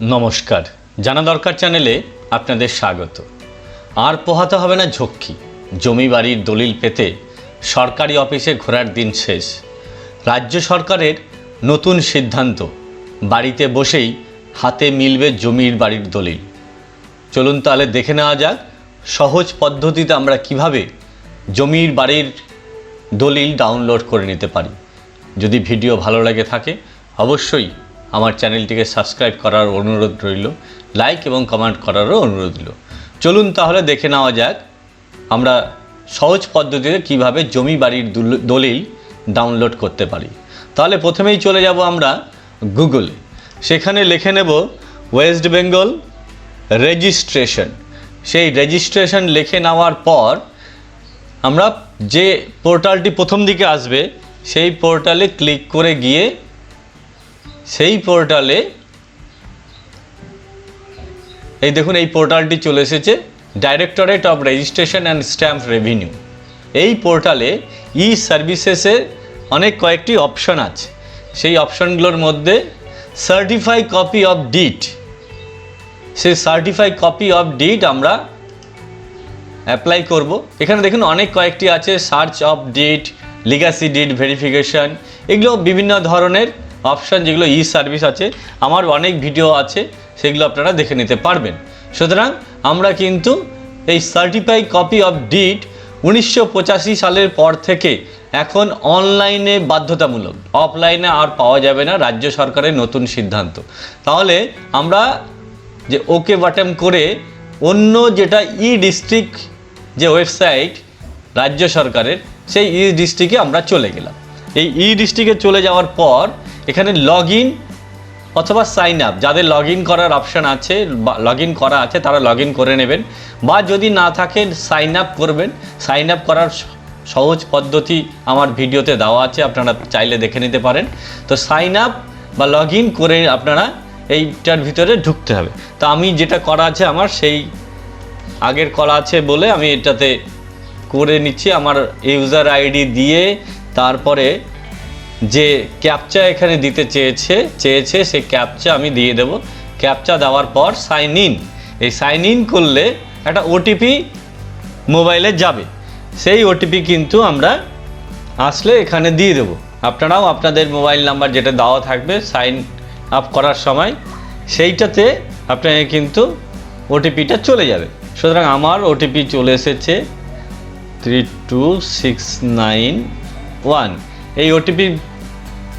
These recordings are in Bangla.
নমস্কার। জানা দরকার চ্যানেলে আপনাদের স্বাগত। আর পোহাতে হবে না ঝক্কি। জমি বাড়ির দলিল পেতে সরকারি অফিসে ঘোরার দিন শেষ। রাজ্য সরকারের নতুন সিদ্ধান্ত। বাড়িতে বসেই হাতে মিলবে জমির বাড়ির দলিল। চলুন তাহলে দেখে নেওয়া যাক, সহজ পদ্ধতিতে আমরা কীভাবে জমির বাড়ির দলিল ডাউনলোড করে নিতে পারি। যদি ভিডিও ভালো লাগে থাকে, অবশ্যই আমার চ্যানেলটিকে সাবস্ক্রাইব করার অনুরোধ রইল, লাইক এবং কমেন্ট করারও অনুরোধ রইল। চলুন তাহলে দেখে নেওয়া যাক আমরা সহজ পদ্ধতিতে কীভাবে জমি বাড়ির দুল- দলিল ডাউনলোড করতে পারি। তাহলে প্রথমেই চলে যাব আমরা গুগলে সেখানে লিখে নেব ওয়েস্ট বেঙ্গল রেজিস্ট্রেশন সেই রেজিস্ট্রেশন লিখে নেওয়ার পর আমরা যে পোর্টালটি প্রথম দিকে আসবে, সেই পোর্টালে ক্লিক করে গিয়ে সেই পোর্টালে এই দেখুন, এই পোর্টালটি চলে এসেছে directorate of registration and stamp revenue এই পোর্টালে ই সার্ভিসেসের অনেক কয়েকটি অপশন আছে। সেই অপশনগুলোর মধ্যে সার্টিফাই কপি অফ ডিট সেই সার্টিফাই কপি অফ ডিট আমরা অ্যাপ্লাই করব। এখানে দেখুন, অনেক কয়েকটি আছে search of deed legacy deed verification এগুলো বিভিন্ন ধরনের অপশান যেগুলো ই সার্ভিস আছে, আমার অনেক ভিডিও আছে, সেগুলো আপনারা দেখে নিতে পারবেন। সুতরাং আমরা কিন্তু এই সার্টিফাই কপি অফ ডিট উনিশশো সালের পর থেকে এখন অনলাইনে বাধ্যতামূলক অফলাইনে আর পাওয়া যাবে না, রাজ্য সরকারের নতুন সিদ্ধান্ত। তাহলে আমরা যে ওকে বাটন করে অন্য যেটা ই ডিস্ট্রিক্ট যে ওয়েবসাইট রাজ্য সরকারের, সেই ই ডিস্ট্রিক্টে আমরা চলে গেলাম। এই ই ডিস্ট্রিক্টে চলে যাওয়ার পর এখানে লগ ইন অথবা সাইন আপ যাদের লগ ইন করার অপশান আছে লগ ইন করা আছে, তারা লগ ইন করে নেবেন। বা যদি না থাকে সাইন আপ করবেন। সাইন আপ করার সহজ পদ্ধতি আমার ভিডিওতে দেওয়া আছে, আপনারা চাইলে দেখে নিতে পারেন। তো সাইন আপ বা লগ ইন করে আপনারা এইটার ভিতরে ঢুকতে হবে। তো আমি যেটা করা আছে আমার, সেই আগের করা আছে বলে আমি এটাতে করে নিচ্ছি। আমার ইউজার আইডি দিয়ে, তারপরে যে ক্যাপচা এখানে দিতে চেয়েছে চেয়েছে সেই ক্যাপচা আমি দিয়ে দেব। ক্যাপচা দেওয়ার পর সাইন ইন। এই সাইন ইন করলে একটা ওটিপি মোবাইলে যাবে। সেই ওটিপি কিন্তু আমরা আসলে এখানে দিয়ে দেবো। আপনারাও আপনাদের মোবাইল নাম্বার যেটা দেওয়া থাকবে সাইন আপ করার সময়, সেইটাতে আপনাকে কিন্তু ওটিপিটা চলে যাবে। সুতরাং আমার ওটিপি চলে এসেছে three two six nine one এই ওটিপি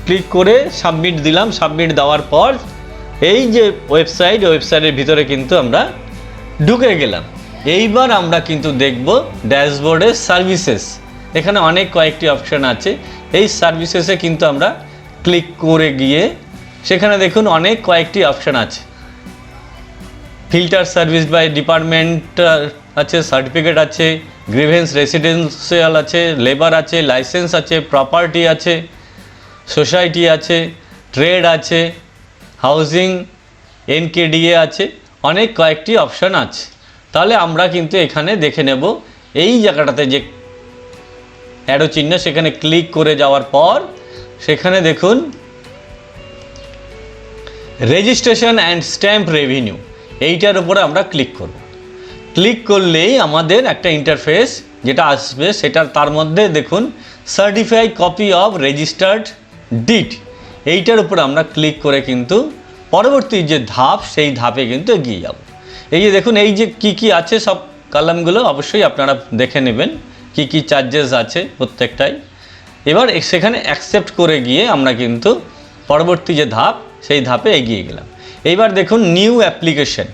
ক্লিক করে সাবমিট দিলাম। সাবমিট দেওয়ার পর এই যে ওয়েবসাইট ওয়েবসাইটের ভিতরে কিন্তু আমরা ঢুকে গেলাম। এইবার আমরা কিন্তু দেখব ড্যাশবোর্ডের সার্ভিসেস এখানে অনেক কয়েকটি অপশান আছে। এই সার্ভিসেসে কিন্তু আমরা ক্লিক করে গিয়ে সেখানে দেখুন অনেক কয়েকটি অপশান আছে। ফিল্টার সার্ভিস বাই ডিপার্টমেন্ট আছে সার্টিফিকেট আছে গ্রিভেন্স রেসিডেন্সিয়াল আছে লেবার আছে লাইসেন্স আছে প্রপার্টি আছে। সোসাইটি আছে, ট্রেড আছে, হাউজিং, এনকেডিএ আছে, অনেক কয়েকটি অপশন আছে। তাহলে আমরা কিন্তু এখানে দেখে নেব, এই জায়গাটাতে যে অ্যারো চিহ্ন সেখানে ক্লিক করে যাওয়ার পর সেখানে দেখুন, রেজিস্ট্রেশন অ্যান্ড স্ট্যাম্প রেভিনিউ, এইটার উপরে আমরা ক্লিক করব। ক্লিক করলেই আমাদের একটা ইন্টারফেস যেটা আসবে সেটা তার মধ্যে দেখুন certify copy of registered deed এইটার উপর আমরা ক্লিক করে কিন্তু পরবর্তী যে ধাপ, সেই ধাপে কিন্তু এগিয়ে যাব। এই যে দেখুন, এই যে কি কি আছে সব কলামগুলো অবশ্যই আপনারা দেখে নেবেন, কি কি চার্জেস আছে প্রত্যেকটাই। এবার সেখানে অ্যাকসেপ্ট করে গিয়ে আমরা কিন্তু পরবর্তী যে ধাপ, সেই ধাপে এগিয়ে গেলাম। এইবার দেখুন new application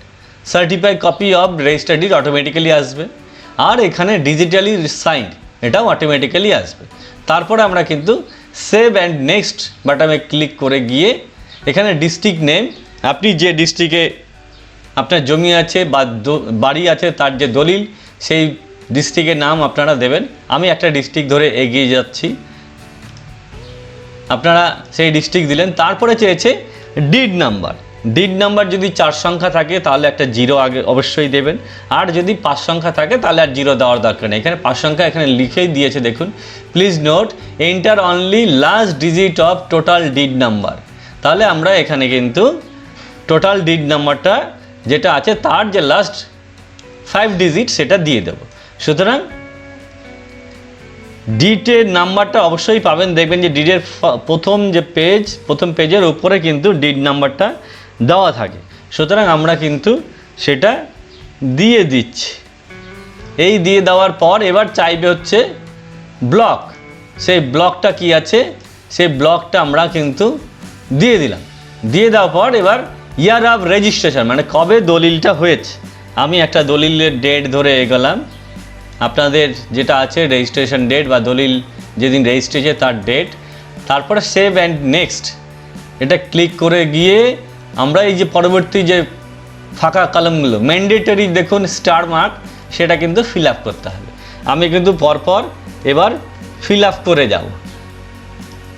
certify copy of registered deed automatically আসবে। আর এখানে ডিজিটালি সাইন্ড এটাও অটোমেটিক্যালি আসবে। তারপরে আমরা কিন্তু সেভ অ্যান্ড নেক্সট বাটামে ক্লিক করে গিয়ে এখানে ডিস্ট্রিক্ট নেম আপনি যে ডিস্ট্রিক্টে আপনার জমি আছে বা বাড়ি আছে, তার যে দলিল, সেই ডিস্ট্রিক্টের নাম আপনারা দেবেন। আমি একটা ডিস্ট্রিক্ট ধরে এগিয়ে যাচ্ছি। আপনারা সেই ডিস্ট্রিক্ট দিলেন। তারপরে চেয়েছে ডিড নাম্বার ডিড নাম্বার যদি চার সংখ্যা থাকে, তাহলে একটা জিরো আগে অবশ্যই দেবেন। আর যদি পাঁচ সংখ্যা থাকে, তাহলে আর জিরো দেওয়ার দরকার নেই। এখানে পাঁচ সংখ্যা এখানে লিখেই দিয়েছে, দেখুন। Please note enter only last digit of total deed number তাহলে আমরা এখানে কিন্তু টোটাল ডিড নাম্বারটা যেটা আছে, তার যে লাস্ট ফাইভ ডিজিট সেটা দিয়ে দেবো। সুতরাং ডিটের নাম্বারটা অবশ্যই পাবেন। দেখবেন যে ডিডের প্রথম যে পেজ প্রথম পেজের উপরে কিন্তু ডিড নাম্বারটা দেওয়া থাকে। সুতরাং আমরা কিন্তু সেটা দিয়ে দিচ্ছি। এই দিয়ে দেওয়ার পর এবার চাইবে হচ্ছে ব্লক সেই ব্লকটা কি আছে? সেই ব্লকটা আমরা কিন্তু দিয়ে দিলাম। দিয়ে দেওয়ার পর এবার ইয়ার অফ রেজিস্ট্রেশন মানে কবে দলিলটা হয়েছে। আমি একটা দলিলের ডেট ধরে এগোলাম। আপনাদের যেটা আছে রেজিস্ট্রেশন ডেট বা দলিল যেদিন রেজিস্ট্রেশন তার ডেট তারপরে সেভ অ্যান্ড নেক্সট এটা ক্লিক করে গিয়ে আমরা এই যে পরবর্তী যে ফাঁকা কলমগুলো ম্যান্ডেটরি দেখুন স্টার মার্ক সেটা কিন্তু ফিল আপ করতে হবে। আমি কিন্তু পরপর এবার ফিল আপ করে যাব।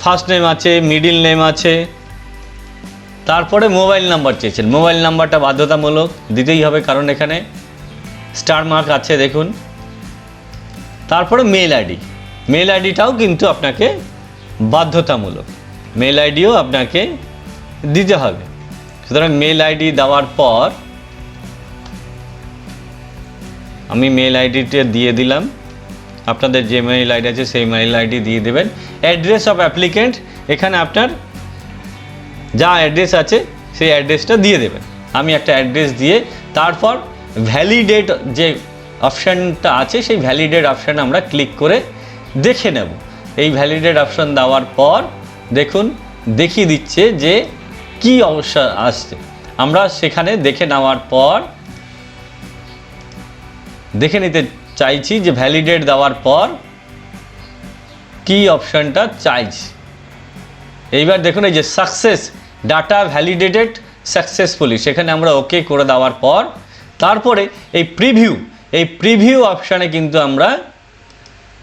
ফার্স্ট নেম আছে মিডিল নেম আছে, তারপরে মোবাইল নাম্বার চেয়েছেন। মোবাইল নাম্বারটা বাধ্যতামূলক দিতেই হবে, কারণ এখানে স্টার মার্ক আছে, দেখুন। তারপরে মেল আইডি মেল আইডিটাও কিন্তু আপনাকে বাধ্যতামূলক। মেল আইডিও আপনাকে দিতে হবে। সুতরাং মেল আইডি দেওয়ার পর আমি মেল আইডিটা দিয়ে দিলাম। আপনাদের যে মেইল আইডি আছে সেই মেইল আইডি দিয়ে দেবেন। অ্যাড্রেস অফ অ্যাপ্লিকেন্ট, এখানে আপনার যা অ্যাড্রেস আছে সেই অ্যাড্রেসটা দিয়ে দেবেন। আমি একটা অ্যাড্রেস দিয়ে তারপর ভ্যালিডেট যে অপশানটা আছে সেই ভ্যালিডেট অপশান আমরা ক্লিক করে দেখে নেব। এই ভ্যালিডেট অপশান দেওয়ার পর দেখুন, দেখিয়ে দিচ্ছে যে কি অবস্থা আসছে? আমরা সেখানে দেখে নেওয়ার পর, দেখে নিতে চাইছি যে ভ্যালিডেট দেওয়ার পর কি অপশানটা চাইছি। এইবার দেখুন এই যে সাকসেস ডাটা ভ্যালিডেটেড সাকসেসফুলি সেখানে আমরা ওকে করে দেওয়ার পর, তারপরে এই প্রিভিউ এই প্রিভিউ অপশানে কিন্তু আমরা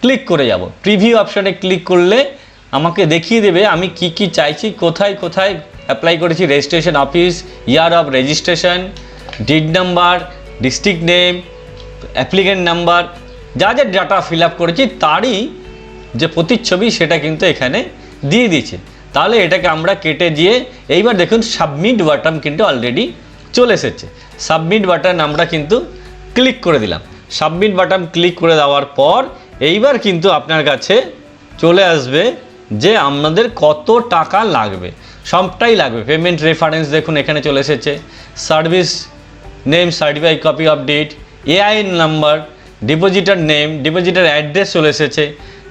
ক্লিক করে যাব। প্রিভিউ অপশানে ক্লিক করলে আমাকে দেখিয়ে দেবে আমি কি কি চাইছি, কোথায় কোথায় অ্যাপ্লাই করেছি registration office year of registration deed number district name applicant number যা যা ডাটা ফিল আপ করেছি তারই যে প্রতিচ্ছবি সেটা কিন্তু এখানে দিয়ে দিয়েছে। তাহলে এটাকে আমরা কেটে দিয়ে, এইবার দেখুন সাবমিট বাটন কিন্তু অলরেডি চলে এসেছে। সাবমিট বাটন আমরা কিন্তু ক্লিক করে দিলাম। সাবমিট বাটন ক্লিক করে দেওয়ার পর, এইবার কিন্তু আপনার কাছে চলে আসবে যে আমাদের কত টাকা লাগবে। সবটাই লাগবে। পেমেন্ট রেফারেন্স দেখুন, এখানে চলে এসেছে। Service name certify copy of date AIN number depositor name depositor address চলে এসেছে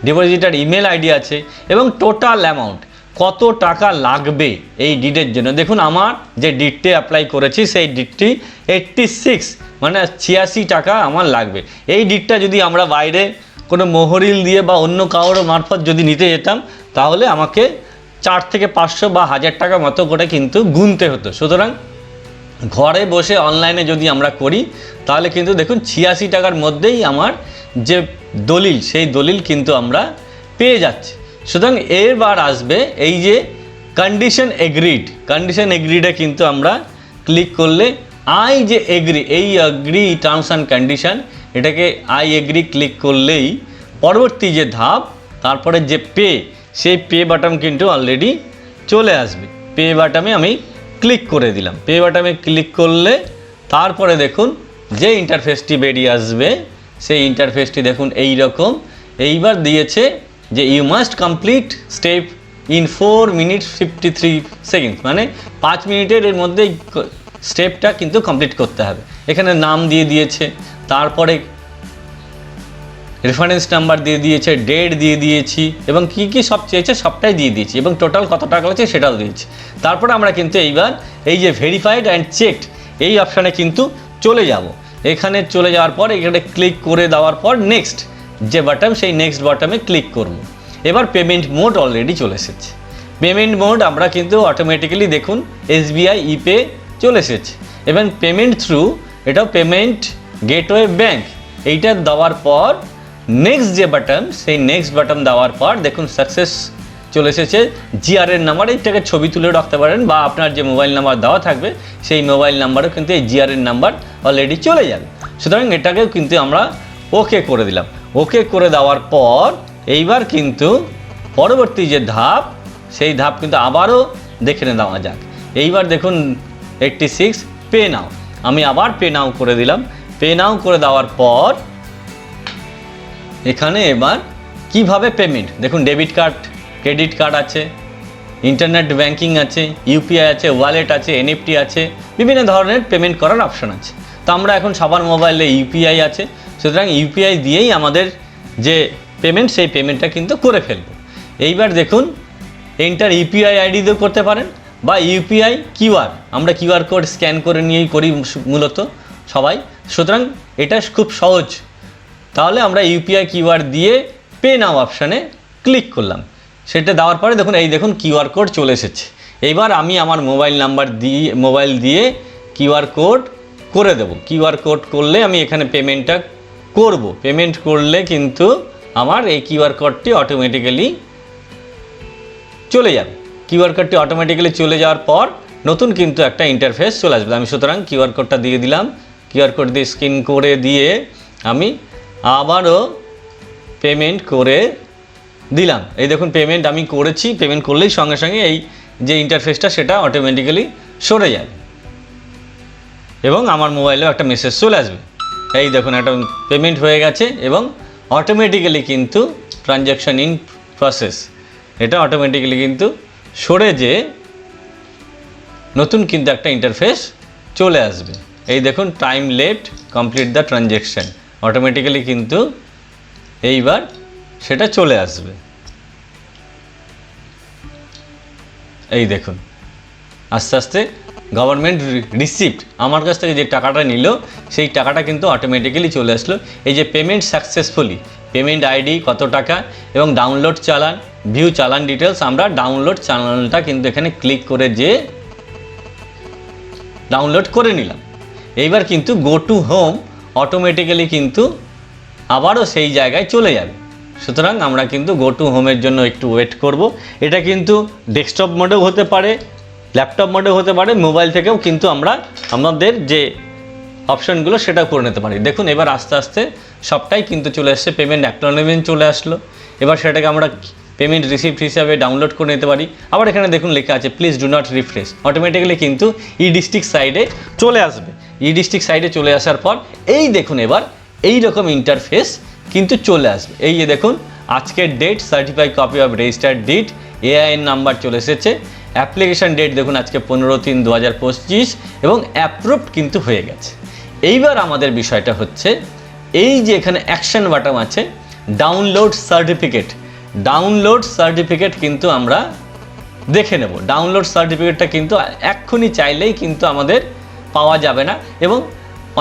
ডিপোজিটার ইমেল আইডি আছে, এবং টোটাল অ্যামাউন্ট কত টাকা লাগবে এই ডিডের জন্য। দেখুন, আমার যে ডিডটি অ্যাপ্লাই করেছি, সেই ডিডটি এইট্টি সিক্স মানে ছিয়াশি টাকা আমার লাগবে। এই ডিডটা যদি আমরা বাইরে কোনো মোহরিল দিয়ে বা অন্য কারোর মারফত যদি নিতে যেতাম, তাহলে আমাকে চার থেকে পাঁচশো বা হাজার টাকা মতো করে কিন্তু গুনতে হতো। সুতরাং ঘরে বসে অনলাইনে যদি আমরা করি, তাহলে কিন্তু দেখুন ছিয়াশি টাকার মধ্যেই আমার যে দলিল, সেই দলিল কিন্তু আমরা পেয়ে যাচ্ছি। সুতরাং এবার আসবে এই যে কন্ডিশন এগ্রিড কন্ডিশন এগ্রিডে কিন্তু আমরা ক্লিক করলে আই যে এগ্রি এই এগ্রি টার্মস অ্যান্ড কন্ডিশন এটাকে আই এগ্রি ক্লিক করলেই পরবর্তী যে ধাপ, তারপরে যে পে সেই পে বাটন কিন্তু অলরেডি চলে আসবে। পে বাটামে আমি ক্লিক করে দিলাম। পে বাটামে ক্লিক করলে তারপরে দেখুন যে ইন্টারফেসটি বেরিয়ে আসবে, সেই ইন্টারফেসটি দেখুন এই রকম এইবার দিয়েছে যে you must complete step in four minute fifty three second মানে পাঁচ মিনিটের এর মধ্যে স্টেপটা কিন্তু কমপ্লিট করতে হবে। এখানে নাম দিয়ে দিয়েছে, তারপরে রেফারেন্স নাম্বার দিয়ে দিয়েছে ডেট দিয়ে দিয়েছি, এবং কি কি সব চেয়েছে সবটাই দিয়ে দিয়েছি, এবং টোটাল কত টাকা হচ্ছে সেটাও দিয়েছি। তারপরে আমরা কিন্তু এইবার এই যে ভেরিফাইড অ্যান্ড চেকড এই অপশানে কিন্তু চলে যাব। এখানে চলে যাওয়ার পর, এখানে ক্লিক করে দেওয়ার পর নেক্সট যে বাটন সেই নেক্সট বাটনে ক্লিক করব। এবার পেমেন্ট মোড অলরেডি চলে এসেছে। পেমেন্ট মোড আমরা কিন্তু অটোমেটিক্যালি দেখুন এসবিআই ইপে চলে এসেছে। এবং পেমেন্ট থ্রু এটাও পেমেন্ট গেটওয়ে ব্যাঙ্ক এইটা দেওয়ার পর নেক্সট যে বাটন সেই নেক্সট বাটন দেওয়ার পর দেখুন সাকসেস চলে এসেছে। জিআরের নাম্বার এইটাকে ছবি তুলে রাখতে পারেন বা আপনার যে মোবাইল নাম্বার দেওয়া থাকবে, সেই মোবাইল নাম্বারও কিন্তু এই জিআরের নাম্বার অলরেডি চলে যাবে। সুতরাং এটাকেও কিন্তু আমরা ওকে করে দিলাম। ওকে করে দেওয়ার পর এইবার কিন্তু পরবর্তী যে ধাপ, সেই ধাপ কিন্তু আবারও দেখে নেওয়া যাক। এইবার দেখুন এইটটি সিক্স পে নাও আমি আবার পে নাও করে দিলাম। পে নাও করে দেওয়ার পর এখানে এবার কীভাবে পেমেন্ট দেখুন ডেবিট কার্ড ক্রেডিট কার্ড আছে ইন্টারনেট ব্যাংকিং আছে ইউপিআই আছে ওয়ালেট আছে এনএফটি আছে, বিভিন্ন ধরনের পেমেন্ট করার অপশন আছে। তো আমরা এখন সবার মোবাইলে ইউপিআই আছে, সুতরাং ইউপিআই দিয়েই আমাদের যে পেমেন্ট সেই পেমেন্টটা কিন্তু করে ফেলব। এইবার দেখুন এন্টার ইউপিআই আইডি করতে পারেন, বা ইউপিআই কিউআর আমরা কিউআর কোড স্ক্যান করে নিয়েই করি মূলত সবাই। সুতরাং এটা খুব সহজ তাহলে আমরা ইউপিআই কিউআর দিয়ে পে নাও অপশানে ক্লিক করলাম। সেটা দেওয়ার পরে দেখুন, এই দেখুন কিউআর কোড চলে এসেছে। এইবার আমি আমার মোবাইল নাম্বার দিয়ে মোবাইল দিয়ে কিউআর কোড করে দেব। কিউআর কোড করলে আমি এখানে পেমেন্টটা করব। পেমেন্ট করলে কিন্তু আমার এই কিউআর কোডটি অটোমেটিক্যালি চলে যাবে। কিউআর কোডটি অটোমেটিক্যালি চলে যাওয়ার পর নতুন কিন্তু একটা ইন্টারফেস চলে আসবে। আমি সুতরাং কিউআর কোডটা দিয়ে দিলাম। কিউআর কোড দিয়ে স্ক্যান করে দিয়ে আমি আবারও পেমেন্ট করে দিলাম। এই দেখুন পেমেন্ট আমি করেছি পেমেন্ট করলেই সঙ্গে সঙ্গে এই যে ইন্টারফেসটা সেটা অটোমেটিক্যালি সরে যাবে। এবং আমার মোবাইলেও একটা মেসেজ চলে আসবে। এই দেখুন, একটা পেমেন্ট হয়ে গেছে এবং অটোমেটিক্যালি কিন্তু ট্রানজ্যাকশান ইন প্রসেস এটা অটোমেটিক্যালি কিন্তু সরে যে নতুন কিন্তু একটা ইন্টারফেস চলে আসবে। এই দেখুন time let complete the transaction automatically কিন্তু এইবার সেটা চলে আসবে। এই দেখুন, আস্তে আস্তে গভর্নমেন্ট রিসিপ্ট আমার কাছ থেকে যে টাকাটা নিল, সেই টাকাটা কিন্তু অটোমেটিক্যালি চলে আসলো। এই যে পেমেন্ট সাকসেসফুলি পেমেন্ট আইডি কত টাকা এবং ডাউনলোড চালান ভিউ চালান ডিটেলস আমরা ডাউনলোড চালানটা কিন্তু এখানে ক্লিক করে যে ডাউনলোড করে নিলাম। এইবার কিন্তু গো টু হোম অটোমেটিক্যালি কিন্তু আবারও সেই জায়গায় চলে যাবে। সুতরাং আমরা কিন্তু গো টু হোমের জন্য একটু ওয়েট করব। এটা কিন্তু ডেস্কটপ মোডেও হতে পারে ল্যাপটপ মোডেও হতে পারে মোবাইল থেকেও কিন্তু আমরা আমাদের যে অপশনগুলো সেটাও করে নিতে পারি। দেখুন, এবার আস্তে আস্তে সবটাই কিন্তু চলে আসছে পেমেন্ট অ্যাকনোলেজমেন্ট চলে আসলো। এবার সেটাকে আমরা পেমেন্ট রিসিপ্ট হিসাবে ডাউনলোড করে নিতে পারি। আবার এখানে দেখুন লেখা আছে please do not refresh automatically কিন্তু ই ডিস্ট্রিক্ট সাইডে চলে আসবে। ই ডিস্ট্রিক্ট সাইডে চলে আসার পর এই দেখুন এবার এই রকম ইন্টারফেস কিন্তু চলে আসবে। এই যে দেখুন, আজকের date certify copy of registered deed AIN number চলে এসেছে। অ্যাপ্লিকেশান ডেট দেখুন, আজকে পনেরো তিন দু হাজার পঁচিশ এবং অ্যাপ্রুভড কিন্তু হয়ে গেছে। এইবার আমাদের বিষয়টা হচ্ছে, এই যে এখানে অ্যাকশন বাটন আছে ডাউনলোড সার্টিফিকেট ডাউনলোড সার্টিফিকেট কিন্তু আমরা দেখে নেব। ডাউনলোড সার্টিফিকেটটা কিন্তু এক্ষুনি চাইলেই কিন্তু আমাদের পাওয়া যাবে না। এবং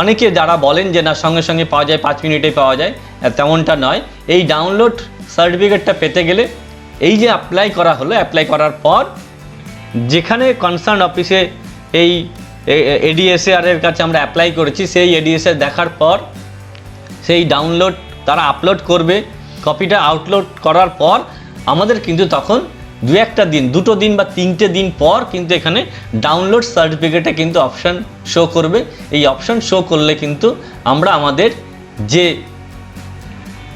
অনেকে যারা বলেন যে, না, সঙ্গে সঙ্গে পাওয়া যায়, পাঁচ মিনিটেই পাওয়া যায়, তেমনটা নয়। এই ডাউনলোড সার্টিফিকেটটা পেতে গেলে এই যে অ্যাপ্লাই করা হলো অ্যাপ্লাই করার পর যেখানে কনসার্ন অফিসে এই এডিএসআর এর কাছে আমরা অ্যাপ্লাই করেছি, সেই এডিএসআর দেখার পর সেই ডাউনলোড তারা আপলোড করবে। কপিটা আউটলোড করার পর আমাদের কিন্তু তখন দু একটা দিন, দুটো দিন বা তিনটে দিন পর কিন্তু এখানে ডাউনলোড সার্টিফিকেটে কিন্তু অপশান শো করবে। এই অপশান শো করলে কিন্তু আমরা আমাদের যে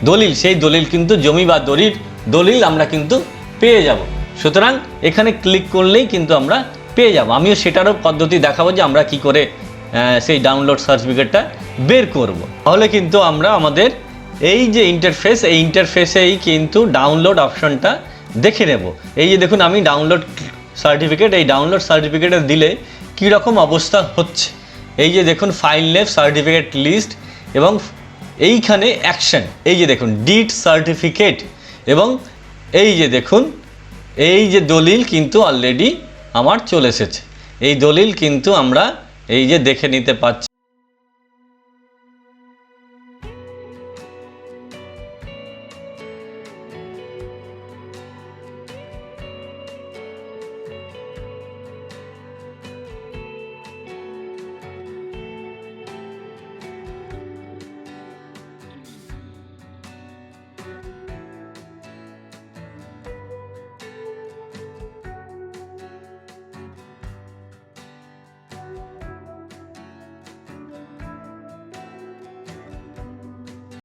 দলিল, সেই দলিল কিন্তু জমি বা দলিল দলিল আমরা কিন্তু পেয়ে যাব। সুতরাং এখানে ক্লিক করলেই কিন্তু আমরা পেয়ে যাব। আমিও সেটারও পদ্ধতি দেখাবো যে আমরা কি করে সেই ডাউনলোড সার্টিফিকেটটা বের করব। তাহলে কিন্তু আমরা আমাদের এই যে ইন্টারফেস এই ইন্টারফেসেই কিন্তু ডাউনলোড অপশনটা দেখে নেব। এই যে দেখুন, আমি ডাউনলোড সার্টিফিকেট এই ডাউনলোড সার্টিফিকেটে দিলে কী রকম অবস্থা হচ্ছে। এই যে দেখুন ফাইল নেম সার্টিফিকেট লিস্ট এবং এইখানে অ্যাকশন এই যে দেখুন ডিট সার্টিফিকেট এবং এই যে দেখুন, এই যে দলিল কিন্তু অলরেডি আমার চলে এসেছে। এই দলিল কিন্তু আমরা এই যে দেখে নিতে পাচ্ছি